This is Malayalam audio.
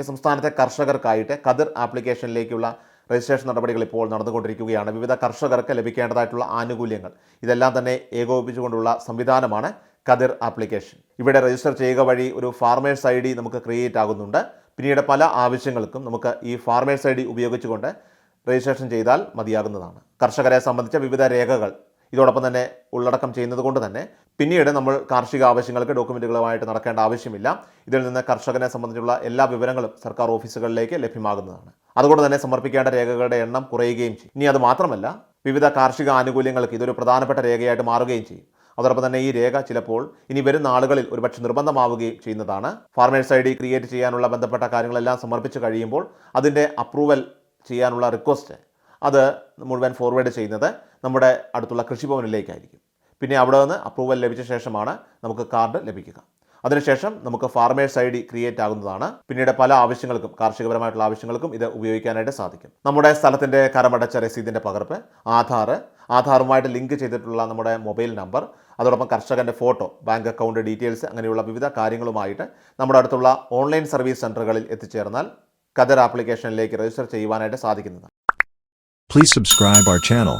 സംസ്ഥാനത്തെ കർഷകർക്കായിട്ട് കതിർ ആപ്ലിക്കേഷനിലേക്കുള്ള രജിസ്ട്രേഷൻ നടപടികൾ ഇപ്പോൾ നടന്നുകൊണ്ടിരിക്കുകയാണ്. വിവിധ കർഷകർക്ക് ലഭിക്കേണ്ടതായിട്ടുള്ള ആനുകൂല്യങ്ങൾ. ഇതെല്ലാം തന്നെ ഏകോപിപ്പിച്ചുകൊണ്ടുള്ള സംവിധാനമാണ് കതിർ ആപ്ലിക്കേഷൻ. ഇവിടെ രജിസ്റ്റർ ചെയ്യുക വഴി ഒരു ഫാർമേഴ്സ് ഐ ഡി നമുക്ക് ക്രിയേറ്റ് ആകുന്നുണ്ട്. പിന്നീട് പല ആവശ്യങ്ങൾക്കും നമുക്ക് ഈ ഫാർമേഴ്സ് ഐ ഡി ഉപയോഗിച്ചുകൊണ്ട് രജിസ്ട്രേഷൻ ചെയ്താൽ മതിയാകുന്നതാണ്. കർഷകരെ സംബന്ധിച്ച വിവിധ രേഖകൾ ഇതോടൊപ്പം തന്നെ ഉള്ളടക്കം ചെയ്യുന്നത് കൊണ്ട് തന്നെ പിന്നീട് നമ്മൾ കാർഷിക ആവശ്യങ്ങൾക്ക് ഡോക്യുമെന്റുകളുമായിട്ട് നടക്കേണ്ട ആവശ്യമില്ല. ഇതിൽ നിന്ന് കർഷകനെ സംബന്ധിച്ചുള്ള എല്ലാ വിവരങ്ങളും സർക്കാർ ഓഫീസുകളിലേക്ക് ലഭ്യമാകുന്നതാണ്. അതുകൊണ്ട് തന്നെ സമർപ്പിക്കേണ്ട രേഖകളുടെ എണ്ണം കുറയുകയും ചെയ്യും. ഇനി അത് മാത്രമല്ല വിവിധ കാർഷിക ആനുകൂല്യങ്ങൾക്ക് ഇതൊരു പ്രധാനപ്പെട്ട രേഖയായിട്ട് മാറുകയും ചെയ്യും. അതോടൊപ്പം തന്നെ ഈ രേഖ ചിലപ്പോൾ ഇനി വരുന്ന ആളുകളിൽ ഒരുപക്ഷെ നിർബന്ധമാവുകയും ചെയ്യുന്നതാണ്. ഫാർമേഴ്സ് ഐ ഡി ക്രിയേറ്റ് ചെയ്യാനുള്ള ബന്ധപ്പെട്ട കാര്യങ്ങളെല്ലാം സമർപ്പിച്ച് കഴിയുമ്പോൾ അതിന്റെ അപ്രൂവൽ ചെയ്യാനുള്ള റിക്വസ്റ്റ് അത് മുഴുവൻ ഫോർവേഡ് ചെയ്യുന്നത് നമ്മുടെ അടുത്തുള്ള കൃഷിഭവനിലേക്കായിരിക്കും. പിന്നെ അവിടെ നിന്ന് അപ്രൂവൽ ലഭിച്ച ശേഷമാണ് നമുക്ക് കാർഡ് ലഭിക്കുക. അതിനുശേഷം നമുക്ക് ഫാർമേഴ്സ് ഐ ഡി ക്രിയേറ്റ് ആകുന്നതാണ്. പിന്നീട് പല ആവശ്യങ്ങൾക്കും കാർഷികപരമായിട്ടുള്ള ആവശ്യങ്ങൾക്കും ഇത് ഉപയോഗിക്കാനായിട്ട് സാധിക്കും. നമ്മുടെ സ്ഥലത്തിന്റെ കരമടച്ച രസീതിന്റെ പകർപ്പ് ആധാർ ആധാറുമായിട്ട് ലിങ്ക് ചെയ്തിട്ടുള്ള നമ്മുടെ മൊബൈൽ നമ്പർ അതോടൊപ്പം കർഷകന്റെ ഫോട്ടോ ബാങ്ക് അക്കൗണ്ട് ഡീറ്റെയിൽസ് അങ്ങനെയുള്ള വിവിധ കാര്യങ്ങളുമായിട്ട് നമ്മുടെ അടുത്തുള്ള ഓൺലൈൻ സർവീസ് സെന്ററുകളിൽ എത്തിച്ചേർന്നാൽ കദർ ആപ്ലിക്കേഷനിലേക്ക് രജിസ്റ്റർ ചെയ്യുവാനായിട്ട് സാധിക്കുന്നതാണ്. Please subscribe our channel.